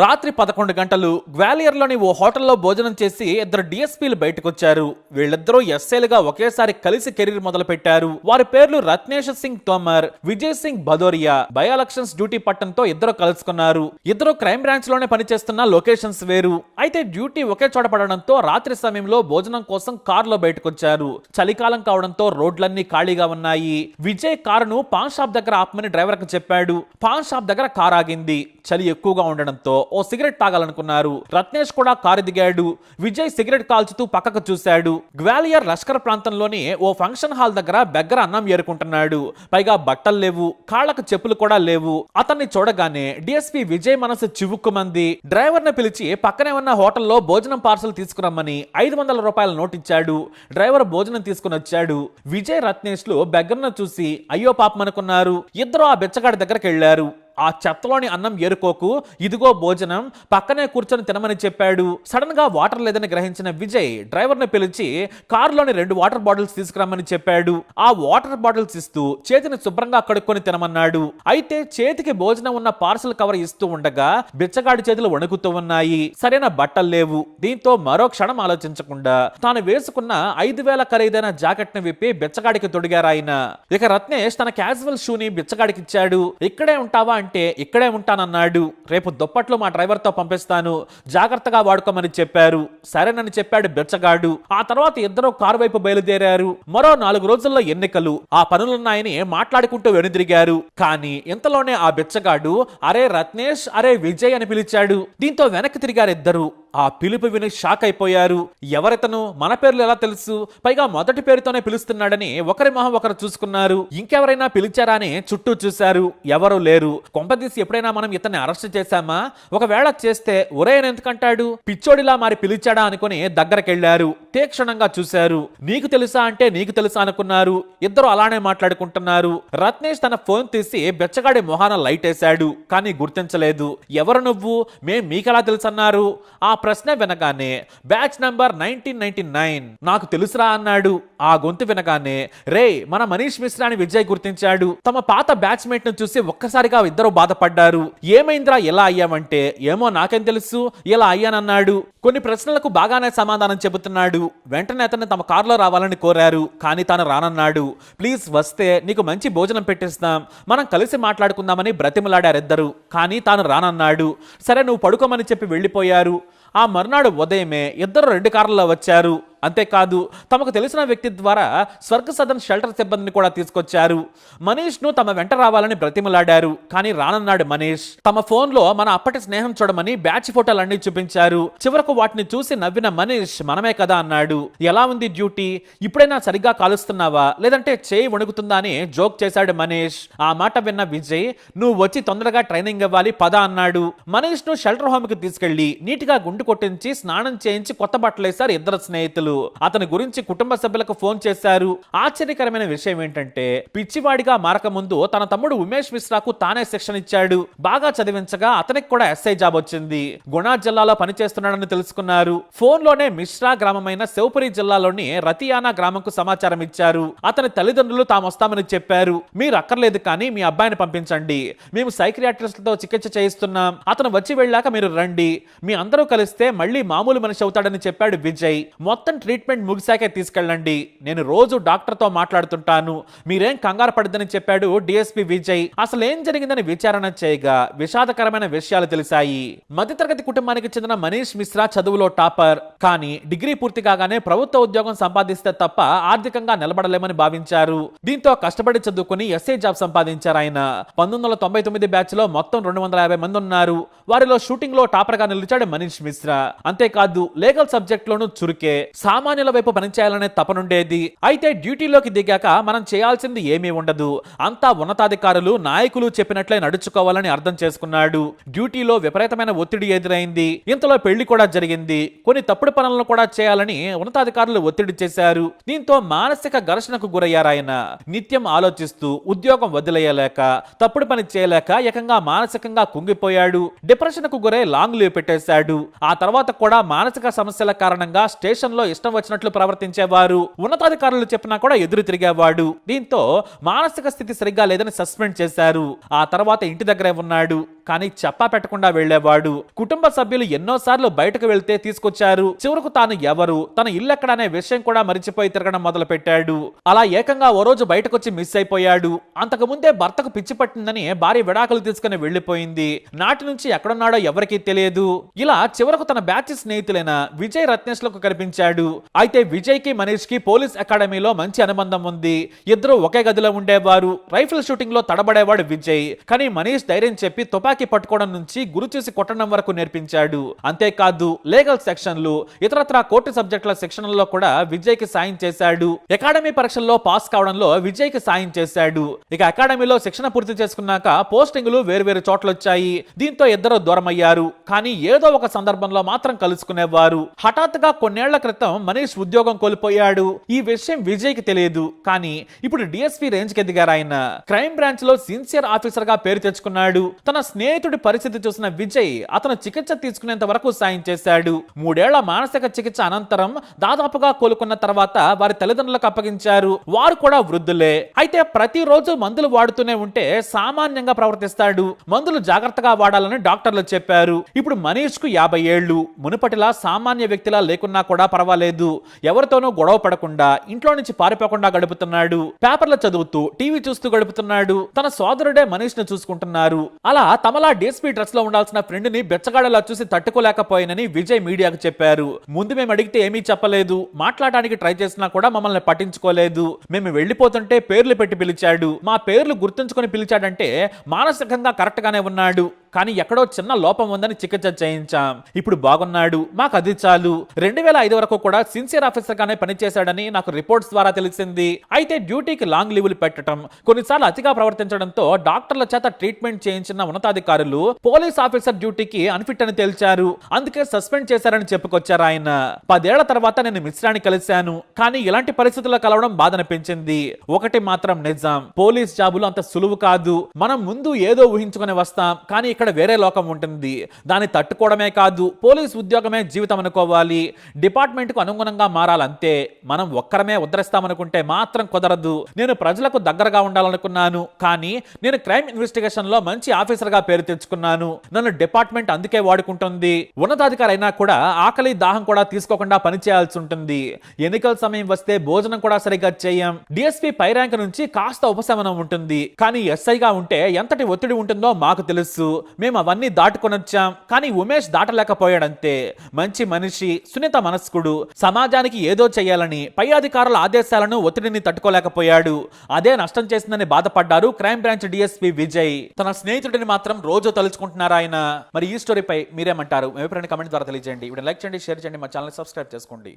రాత్రి పదకొండు గంటలు గ్వాలియర్లోని ఓ హోటల్లో భోజనం చేసి ఇద్దరు డిఎస్పీలు బయటకొచ్చారు. వీళ్ళిద్దరూ ఎస్ఐలుగా ఒకేసారి కలిసి కెరీర్ మొదలుపెట్టారు. వారి పేర్లు Ratnesh Singh Tomar Vijay Singh Bhadoria by elections duty పట్టంతో ఇద్దరు కలుసుకున్నారు. ఇద్దరు క్రైమ్ బ్రాంచ్లోనే పనిచేస్తున్న లొకేషన్స్ వేరు. అయితే డ్యూటీ ఒకే చోట పడడంతో రాత్రి సమయంలో భోజనం కోసం కారులో బయటకొచ్చారు. చలికాలం కావడంతో రోడ్లన్నీ ఖాళీగా ఉన్నాయి. విజయ్ కారును పాన్ షాప్ దగ్గర ఆపమని డ్రైవర్కు చెప్పాడు. పాన్ షాప్ దగ్గర కార్ ఆగింది. చలి ఎక్కువగా ఉండడంతో ఓ సిగరెట్ తాగాలనుకున్నారు. రత్నేష్ కూడా కారు దిగాడు. విజయ్ సిగరెట్ కాల్చుతూ పక్కకు చూశాడు. గ్వాలియర్ లష్కర్ ప్రాంతంలోని ఓ ఫంక్షన్ హాల్ దగ్గర బెగ్గర అన్నం ఏరుకుంటున్నాడు. పైగా బట్టలు లేవు కాళ్ళకు చెప్పులు కూడా లేవు. అతన్ని చూడగానే డిఎస్పీ విజయ్ మనసు చివుక్కుమంది. డ్రైవర్ని పిలిచి పక్కనే ఉన్న హోటల్లో భోజనం పార్సల్ తీసుకురమ్మని ఐదు వందల రూపాయల నోట్ ఇచ్చాడు డ్రైవర్ భోజనం తీసుకుని వచ్చాడు. విజయ్ రత్నేష్లు బెగ్గరను చూసి అయ్యో పాపం అనుకున్నారు. ఇద్దరు ఆ బెచ్చగాడి దగ్గరికి వెళ్ళారు ఆ చెత్తలోని అన్నం ఏరుకోకు ఇదిగో భోజనం పక్కనే కూర్చొని తినమని చెప్పాడు. సడన్గా వాటర్ లేదని గ్రహించిన విజయ్ డ్రైవర్ని పిలిచి కారులోని రెండు వాటర్ బాటిల్స్ తీసుకురమ్మని చెప్పాడు. ఆ వాటర్ బాటిల్స్ ఇస్తూ చేతిని శుభ్రంగా కడుక్కొని తినమన్నాడు. అయితే చేతికి భోజనం ఉన్న పార్సల్ కవర్ ఇస్తూ ఉండగా బిచ్చగాడి చేతులు వణుకుతూ ఉన్నాయి. సరైన బట్టలు లేవు. దీంతో మరో క్షణం ఆలోచించకుండా తాను వేసుకున్న ఐదు వేల ఖరీదైన జాకెట్ని విప్పి బిచ్చగాడికి తొడిగారు ఆయన ఇక రత్నేష్ తన క్యాజువల్ షూని బిచ్చగాడికి ఇచ్చాడు ఇక్కడే ఉంటావా అంటే ఇక్కడే ఉంటానన్నాడు. రేపు దుప్పట్లు మా డ్రైవర్తో పంపిస్తాను. జాగ్రత్తగా వాడుకోమని చెప్పారు. సరేనని చెప్పాడు బెచ్చగాడు ఆ తర్వాత ఇద్దరు కారు వైపు బయలుదేరారు. మరో నాలుగు రోజుల్లో ఎన్నికలు. ఆ పనులున్నాయని మాట్లాడుకుంటూ వెనుదిరిగారు. కానీ ఇంతలోనే ఆ బెచ్చగాడు అరే రత్నేష్ అరే విజయ్ అని పిలిచాడు. దీంతో వెనక్కి తిరిగారు ఇద్దరు. ఆ పిలుపు విని షాక్ అయిపోయారు. ఎవరితను? మన పేర్లు ఎలా తెలుసు? పైగా మొదటి పేరుతోనే పిలుస్తున్నాడని ఒకరి మొహం ఒకరు చూసుకున్నారు. ఇంకెవరైనా పిలిచారా అని చుట్టూ చూశారు. ఎవరూ లేరు. కొంపదీసి ఎప్పుడైనా మనం ఇతన్ని అరెస్ట్ చేశామా? ఒకవేళ చేస్తే ఒరే ఎందుకంటాడు? పిచ్చోడిలా మరి పిలిచాడా అనుకుని దగ్గరకెళ్ళారు తీక్షణంగా చూశారు. నీకు తెలుసా అంటే నీకు తెలుసా అనుకున్నారు. ఇద్దరు అలానే మాట్లాడుకుంటున్నారు. రత్నేష్ తన ఫోన్ తీసి బెచ్చగాడి మొహాన లైట్ వేశాడు. కానీ గుర్తించలేదు. ఎవరు నువ్వు? మేం మీకెలా తెలుసన్నారు? ఆ ప్రశ్న వినగానే batch number nineteen ninety nine నాకు తెలుసురా అన్నాడు. ఆ గొంతు వినగానే రే మన మనీష్ మిశ్రా అని విజయ్ గుర్తించాడు. తమ పాత బ్యాచ్మేట్ను చూసి ఒక్కసారిగా ఇద్దరు బాధపడ్డారు. ఏమైందిరా ఎలా అయ్యామంటే ఏమో నాకేం తెలుసు ఇలా అయ్యానన్నాడు. కొన్ని ప్రశ్నలకు బాగానే సమాధానం చెబుతున్నాడు. వెంటనే అతన్ని తమ కారులో రావాలని కోరారు కానీ తాను రానన్నాడు. ప్లీజ్ వస్తే నీకు మంచి భోజనం పెట్టిస్తాం మనం కలిసి మాట్లాడుకుందామని బ్రతిమలాడారిద్దరు కానీ తాను రానన్నాడు. సరే నువ్వు పడుకోమని చెప్పి వెళ్ళిపోయారు. ఆ మర్నాడు ఉదయమే ఇద్దరు రెండు కార్లలో వచ్చారు. అంతేకాదు తమకు తెలిసిన వ్యక్తి ద్వారా స్వర్గ సదన్ షెల్టర్ సిబ్బందిని కూడా తీసుకొచ్చారు. మనీష్ను తమ వెంట రావాలని బ్రతిమలాడారు. కానీ రానన్నాడు మనీష్. తమ ఫోన్లో మన అప్పటి స్నేహం చూడమని బ్యాచ్ ఫోటోలన్నీ చూపించారు. చివరకు వాటిని చూసి నవ్విన మనీష్ మనమే కదా అన్నాడు. ఎలా ఉంది డ్యూటీ? ఇప్పుడైనా సరిగ్గా కాలుస్తున్నావా? లేదంటే చేయి వణుకుతుందా అని జోక్ చేశాడు మనీష్. ఆ మాట విన్న విజయ్ నువ్వు వచ్చి తొందరగా ట్రైనింగ్ ఇవ్వాలి పద అన్నాడు. మనీష్ను షెల్టర్ హోమ్కి తీసుకెళ్ళి నీటిగా గుండు కొట్టించి స్నానం చేయించి కొత్త బట్టలేశారు ఇద్దరు స్నేహితులు. అతని గురించి కుటుంబ సభ్యులకు ఫోన్ చేశారు. ఆశ్చర్యకరమైన విషయం ఏంటంటే పిచ్చివాడిగా మారక ముందు తన తమ్ముడు ఉమేష్ మిశ్రాకు తానే శిక్షణ ఇచ్చాడు. బాగా చదివించగా అతనికి కూడా ఎస్ఐ జాబ్ వచ్చింది. గుణా జిల్లాలో పనిచేస్తున్నాడని తెలుసుకున్నారు. ఫోన్లోనే మిశ్రా గ్రామమైన శివపురి జిల్లాలోని రతియానా గ్రామంకు సమాచారం ఇచ్చారు. అతని తల్లిదండ్రులు తాము వస్తామని చెప్పారు. మీరు అక్కర్లేదు కానీ మీ అబ్బాయిని పంపించండి. మేము సైక్రియాట్రిస్ట్లతో చికిత్స చేయిస్తున్నాం. అతను వచ్చి వెళ్ళాక మీరు రండి. మీ అందరూ కలిస్తే మళ్ళీ మామూలు మనిషి అవుతాడని చెప్పాడు విజయ్. మొత్తం ట్రీట్మెంట్ ముగిశాకే తీసుకెళ్ళండి. నేను రోజు డాక్టర్తో మాట్లాడుతుంటాను. మీరేం కంగారు పడద్దని చెప్పాడు డిఎస్పీ విజయ్. అసలు ఏం జరిగిందని విచారణ చేయగా విషాదకరమైన విషయాలు తెలిసాయి మధ్యతరగతి కుటుంబానికి చెందిన మనీష్ మిశ్రా చదువులో టాపర్. కానీ డిగ్రీ పూర్తి కాగానే ప్రభుత్వ ఉద్యోగం సంపాదిస్తే తప్ప ఆర్థికంగా నిలబడలేమని భావించారు. దీంతో కష్టపడి చదువుకుని ఎస్ఏ జాబ్ సంపాదించారు ఆయన. పంతొమ్మిది వందల తొంభై తొమ్మిది బ్యాచ్లో మొత్తం రెండు వందల యాభై మంది ఉన్నారు. వారిలో షూటింగ్లో టాపర్గా నిలిచాడు మనీష్ మిశ్రా. అంతేకాదు లీగల్ సబ్జెక్ట్ లోనూ చురుకే. సామాన్యుల వైపు పనిచేయాలనే తపనుండేది అయితే డ్యూటీలోకి దిగాక మనం చేయాల్సింది ఏమీ ఉండదు. అంతా ఉన్నతాధికారులు నాయకులు చెప్పినట్లే నడుచుకోవాలని అర్థం చేసుకున్నాడు. డ్యూటీలో విపరీతమైన ఒత్తిడి ఎదురైంది. ఇంతలో పెళ్ళి కూడా జరిగింది. కొన్ని తప్పుడు పనులను కూడా చేయాలని ఉన్నతాధికారులు ఒత్తిడి చేశారు. దీంతో మానసిక ఘర్షణకు గురయ్యారాయన నిత్యం ఆలోచిస్తూ ఉద్యోగం వదిలేయలేక తప్పుడు పని చేయలేక ఏకంగా మానసికంగా కుంగిపోయాడు. డిప్రెషన్కు గురై లాంగ్ లీవ్ పెట్టేశాడు. ఆ తర్వాత కూడా మానసిక సమస్యల కారణంగా స్టేషన్లో ఇష్టం వచ్చినట్లు ప్రవర్తించేవారు ఉన్నతాధికారులు చెప్పినా కూడా ఎదురు తిరిగేవాడు. దీంతో మానసిక స్థితి సరిగ్గా లేదని సస్పెండ్ చేశారు. ఆ తర్వాత ఇంటి దగ్గరే ఉన్నాడు. కానీ చెప్పా పెట్టకుండా వెళ్ళేవాడు కుటుంబ సభ్యులు ఎన్నోసార్లు బయటకు వెళ్తే తీసుకొచ్చారు. చివరకు తాను ఎవరు? తన ఇల్లెక్కడనే విషయం కూడా మరిచిపోయి తిరగడం మొదలు పెట్టాడు అలా ఏకంగా ఓ రోజు బయటకొచ్చి మిస్ అయిపోయాడు. అంతకు ముందే భర్తకు పిచ్చి పట్టిందని భార్య విడాకులు తీసుకుని వెళ్ళిపోయింది నాటి నుంచి ఎక్కడున్నాడో ఎవరికీ తెలియదు. ఇలా చివరకు తన బ్యాచ్ స్నేహితులైన విజయ్ రత్నేష్లకు కనిపించాడు. అయితే విజయ్కి మనీష్కి పోలీస్ అకాడమీలో మంచి అనుబంధం ఉంది. ఇద్దరు ఒకే గదిలో ఉండేవారు. రైఫిల్ షూటింగ్లో తడబడేవాడు విజయ్. కానీ మనీష్ ధైర్యం చెప్పి తుపాకీ పట్టుకోవడం నుంచి గురి చూసి కొట్టడం వరకు నేర్పించాడు. అంతేకాదు లీగల్ సెక్షన్లు ఇతరత్ర కోర్టు సబ్జెక్టుల సెక్షన్లలో కూడా విజయ్కి సాయం చేశాడు. అకాడమీ పరీక్షల్లో పాస్ కావడంలో విజయ్కి సాయం చేశాడు. ఇక అకాడమీలో శిక్షణ పూర్తి చేసుకున్నాక పోస్టింగులు వేరువేరు చోట్ల వచ్చాయి దీంతో ఇద్దరు దూరమయ్యారు. కానీ ఏదో ఒక సందర్భంలో మాత్రం కలుసుకునేవారు. హఠాత్తుగా కొన్నేళ్ళ క్రితం మనీష్ ఉద్యోగం కోల్పోయాడు. ఈ విషయం విజయ్కి తెలియదు. కానీ ఇప్పుడు డిఎస్పీ రేంజ్కి ఎదిగారు ఆయన క్రైమ్ బ్రాంచ్లో సిన్సియర్ ఆఫీసర్గా పేరు తెచ్చుకున్నాడు. తన స్నేహితుడి పరిస్థితి చూసిన విజయ్ అతను చికిత్స తీసుకునేంత వరకు సాయం చేశాడు. మూడేళ్ళ మానసిక చికిత్స అనంతరం దాదాపుగా కోలుకున్న తర్వాత వారి తల్లిదండ్రులకు అప్పగించారు. వారు కూడా వృద్ధులే. అయితే ప్రతిరోజు మందులు వాడుతూనే ఉంటే సామాన్యంగా ప్రవర్తిస్తాడు. మందులు జాగ్రత్తగా వాడాలని డాక్టర్లు చెప్పారు. ఇప్పుడు మనీష్కు యాభై ఏళ్ళు మునుపటిలా సామాన్య వ్యక్తిలా లేకున్నా కూడా పర్వాలేదు. ఎవరితోనూ గొడవ పడకుండా ఇంట్లో నుంచి పారిపోకుండా గడుపుతున్నాడు. పేపర్లు చదువుతూ టీవీ చూస్తూ గడుపుతున్నాడు. తన సోదరుడే మనీష్ను చూసుకుంటున్నారు. అలా కమలా డిఎస్పీ డ్రెస్లో ఉండాల్సిన ఫ్రెండ్ని బెచ్చగాడలా చూసి తట్టుకోలేకపోయానని విజయ్ మీడియాకు చెప్పారు. ముందు మేము అడిగితే ఏమీ చెప్పలేదు. మాట్లాడడానికి ట్రై చేసినా కూడా మమ్మల్ని పట్టించుకోలేదు. మేము వెళ్ళిపోతుంటే పేర్లు పెట్టి పిలిచాడు. మా పేర్లు గుర్తుంచుకొని పిలిచాడంటే మానసికంగా కరెక్ట్ గానే ఉన్నాడు. కానీ ఎక్కడో చిన్న లోపం ఉందని చికిత్స చేయించాం. ఇప్పుడు బాగున్నాడు. మాకు అది చాలు. రెండు వేల ఐదు వరకు కూడా సిన్సియర్ ఆఫీసర్ గానే పనిచేశాడని నాకు రిపోర్ట్స్ ద్వారా తెలిసింది. అయితే డ్యూటీకి లాంగ్ లీవులు పెట్టడం కొన్నిసార్లు అతిగా ప్రవర్తించడంతో డాక్టర్ల చేత ట్రీట్మెంట్ చేయించిన ఉన్నతాధికారులు పోలీస్ ఆఫీసర్ డ్యూటీకి అన్ఫిట్ అని తేల్చారు. అందుకే సస్పెండ్ చేశారని చెప్పుకొచ్చారు ఆయన. పదేళ్ళ తర్వాత నేను మిశ్రాన్ని కలిశాను. కానీ ఇలాంటి పరిస్థితుల్లో కలవడం బాధనిపించింది. ఒకటి మాత్రం నిజం. పోలీస్ జాబులు అంత సులువు కాదు. మనం ముందు ఏదో ఊహించుకొని వస్తాం. కానీ ఇక్కడ వేరే లోకం ఉంటుంది. దాన్ని తట్టుకోవడమే కాదు పోలీస్ ఉద్యోగమే జీవితం అనుకోవాలి. డిపార్ట్మెంట్కు అనుగుణంగా మారాలంతే మనం ఒక్కరమే ఉద్ధరిస్తామనుకుంటే మాత్రం కుదరదు. నేను ప్రజలకు దగ్గరగా ఉండాలనుకున్నాను కానీ నేను క్రైమ్ ఇన్వెస్టిగేషన్లో మంచి ఆఫీసర్గా పేరు తెచ్చుకున్నాను. నన్ను డిపార్ట్మెంట్ అందుకే వాడుకుంటుంది. ఉన్నతాధికారి అయినా కూడా ఆకలి దాహం కూడా తీసుకోకుండా పనిచేయాల్సి ఉంటుంది. ఎన్నికల సమయం వస్తే భోజనం కూడా సరిగ్గా చేయం. డిఎస్పీ పై ర్యాంక్ నుంచి కాస్త ఉపశమనం ఉంటుంది. కానీ ఎస్ఐగా ఉంటే ఎంతటి ఒత్తిడి ఉంటుందో మాకు తెలుసు. మేము అవన్నీ దాటుకొని వచ్చాం. కానీ ఉమేష్ దాటలేకపోయాడంతే. మంచి మనిషి సున్నిత మనస్కుడు సమాజానికి ఏదో చేయాలని పై అధికారుల ఆదేశాలను ఒత్తిడిని తట్టుకోలేకపోయాడు. అదే నష్టం చేసిందని బాధపడ్డారు క్రైమ్ బ్రాంచ్ డిఎస్పీ విజయ్. తన స్నేహితుడిని మాత్రం రోజు తలుచుకుంటున్నారు ఆయన. మరి ఈ స్టోరీపై మీరేమంటారు? మీ అభిప్రాయాన్ని కమెంట్ ద్వారా తెలియజేయండి. ఇప్పుడు లైక్ చేయండి షేర్ చేయండి మా ఛానల్ సబ్స్క్రైబ్ చేసుకోండి.